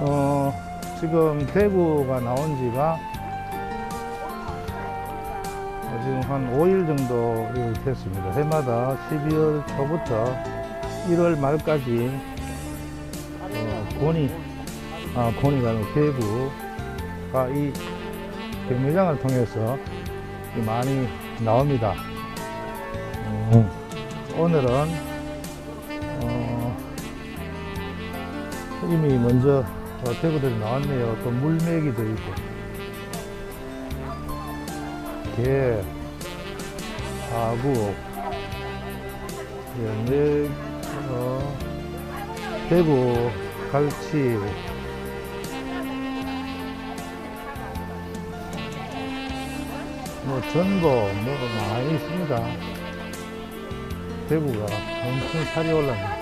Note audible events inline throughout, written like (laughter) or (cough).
어, 지금 대구가 나온 지가 어, 지금 한 5일 정도 됐습니다. 해마다 12월 초부터 1월 말까지 어, 권이, 아, 권이가 아니고 대구가 이 경매장을 통해서 이 많이 나옵니다. 음, 오늘은 어, 이미 먼저 어, 대구들이 나왔네요. 또 물메기도 있고 게, 하구, 연맥, 어, 대구, 갈치, 뭐 전복 뭐 많이 있습니다. 대구가 엄청 살이 올랐네. 혼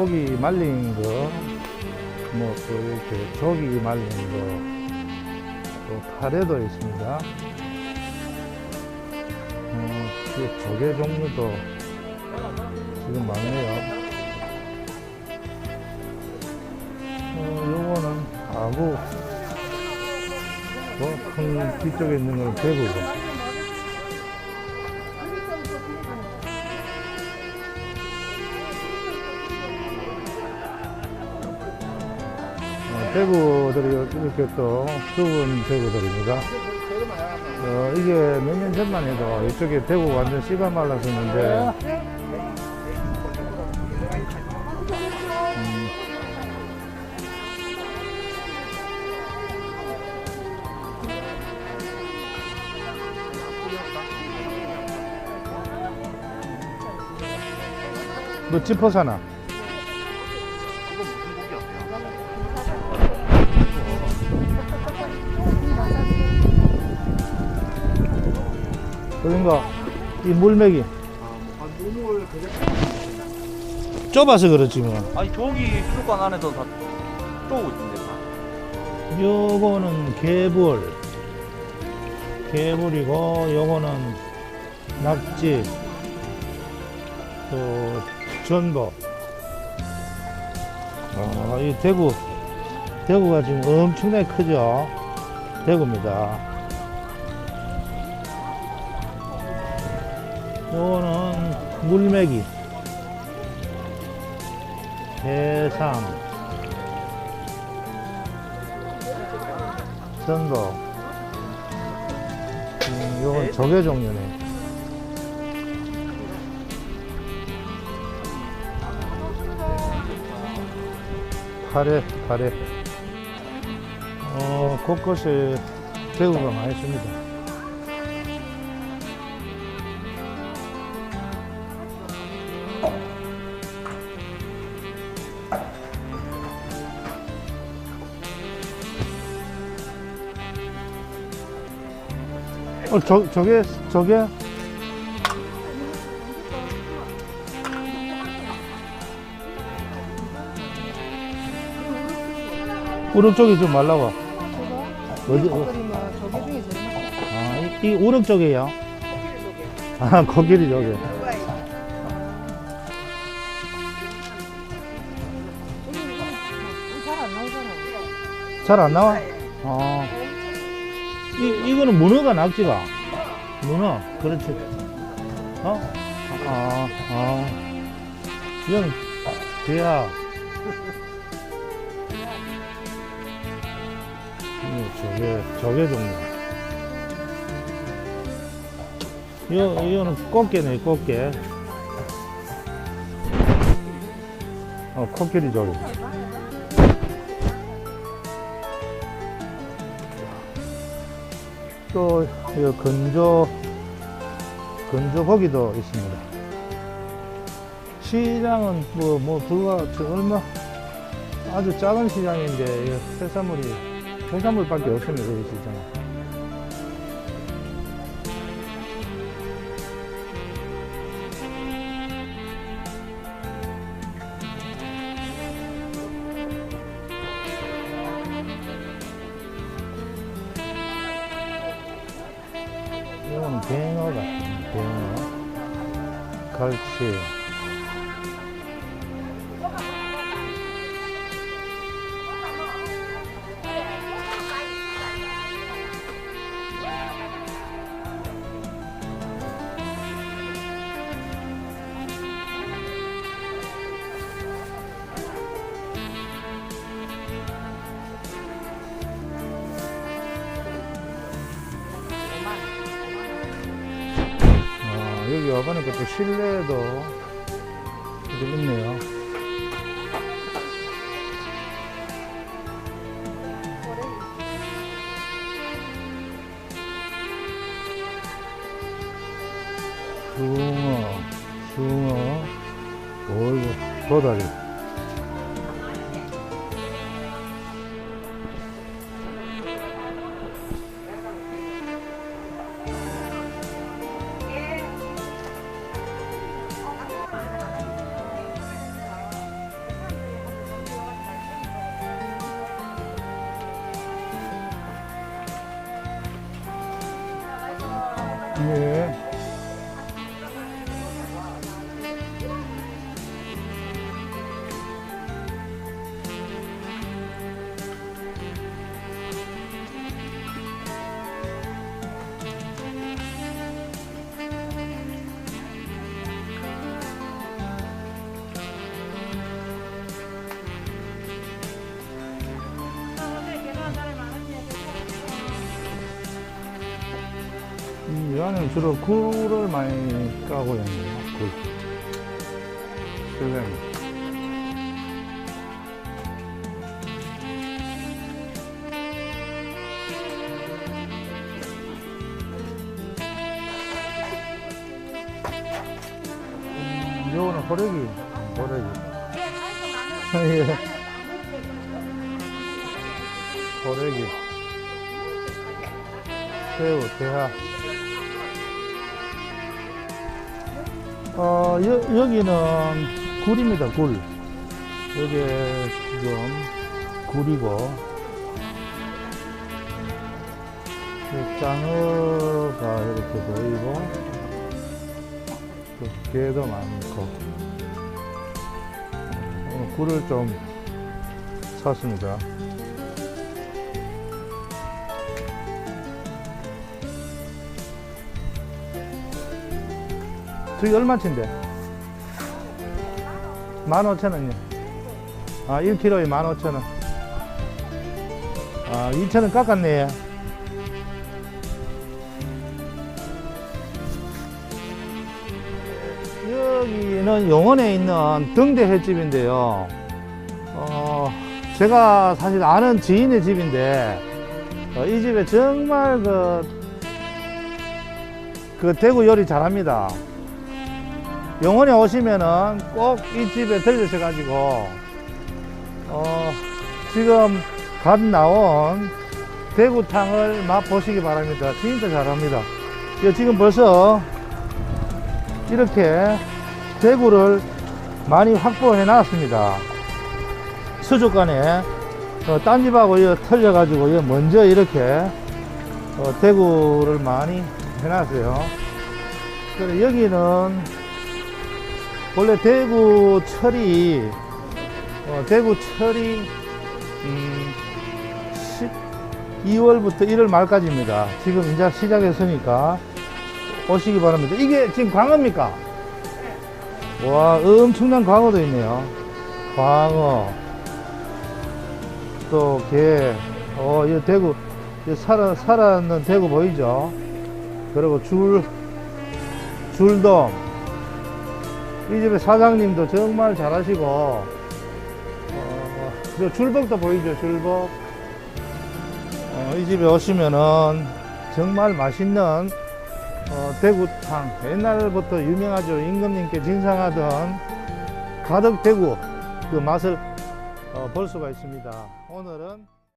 고기 말린 거, 뭐, 또 이렇게 조기 말린 거, 또 타레도 있습니다. 어, 이 조개 종류도 지금 많네요. 어, 요거는 아구, 뭐, 큰 뒤쪽에 있는 건 대구고. 대구들이 이렇게 또 좁은 대구들입니다. 어, 이게 몇 년 전만 해도 이쪽에 대구 완전 씨가 말랐었는데, 음, 뭐 짚어 사나? 그런가? 이 물맥이 좁아서 그렇지 뭐. 아니 저기 수족관 안에서 다 쪼고 있던데 다. 요거는 개불, 개불이고 요거는 낙지, 또 전복. 아, 이 대구, 대구가 지금 엄청나게 크죠. 대구입니다. 요거는 물메기, 해삼, 전복. 음, 요건 네. 조개 종류네. 카레, 카레. 어, 곳곳에 대구가 많이 있습니다. 어, 저, 저게, 저게? 우럭 쪽이 좀 말라와. 어디, 어, 중에 제일 아, 이, 이 우럭 쪽이에요? 아, 코끼리 쪽에. 잘안 나오잖아. 잘안 나와? 어. 이, 이거는 문어가 낙지가. 문어. 그렇지. 어? 아, 아. 이건, 대야. 조개, 조개 종류. 이거, 이거는 꽃게네, 꽃게. 어, 코끼리 조개. 또, 이 건조, 건조 고기도 있습니다. 시장은 뭐, 뭐, 불과, 저 얼마, 아주 작은 시장인데, 이 해산물이, 해산물밖에 없습니다, 이 시장은. 이건 뱅어 같은 뱅어. 갈치. 여기 와보니까 또 실내에도 이렇게 있네요. 숭어, 숭어, 어이구, 도다리. 예. 이 안에는 주로 굴을 많이 까고 있네요. 굴. 실내는. 음, 요거는 호래기, 호래기. (laughs) 예. 호래기. 새우, 대하. 어, 여, 여기는 굴입니다, 굴. 여기에 지금 굴이고, 이 장어가 이렇게 보이고, 또 게도 많고, 어, 굴을 좀 샀습니다. 저기 얼마치인데? 15,000원이요. 아, 1kg에 15,000원. 아, 2,000원 깎았네. 여기는 용원에 있는 등대 횟집인데요. 어, 제가 사실 아는 지인의 집인데, 어, 이 집에 정말 그, 그 대구 요리 잘합니다. 영원에 오시면은 꼭 이 집에 들르셔가지고, 어, 지금 갓 나온 대구탕을 맛보시기 바랍니다. 진짜 잘합니다. 이거 지금 벌써 이렇게 대구를 많이 확보해 놨습니다. 수족관에 어, 딴 집하고 이거 먼저 이렇게 어, 대구를 많이 해놨어요. 그래 여기는 원래 대구 철이 어, 대구 철이 음, 12월부터 1월 말까지입니다. 지금 이제 시작했으니까 오시기 바랍니다. 이게 지금 광어입니까? 와 엄청난 광어도 있네요. 광어 또 게, 어, 이 대구 이 살아, 살아있는 대구 보이죠? 그리고 줄, 줄돔. 이 집의 사장님도 정말 잘하시고, 어, 저 줄복도 보이죠? 줄복. 어, 이 집에 오시면은 정말 맛있는 어, 대구탕. 옛날부터 유명하죠. 임금님께 진상하던 가덕 대구 그 맛을 어, 볼 수가 있습니다. 오늘은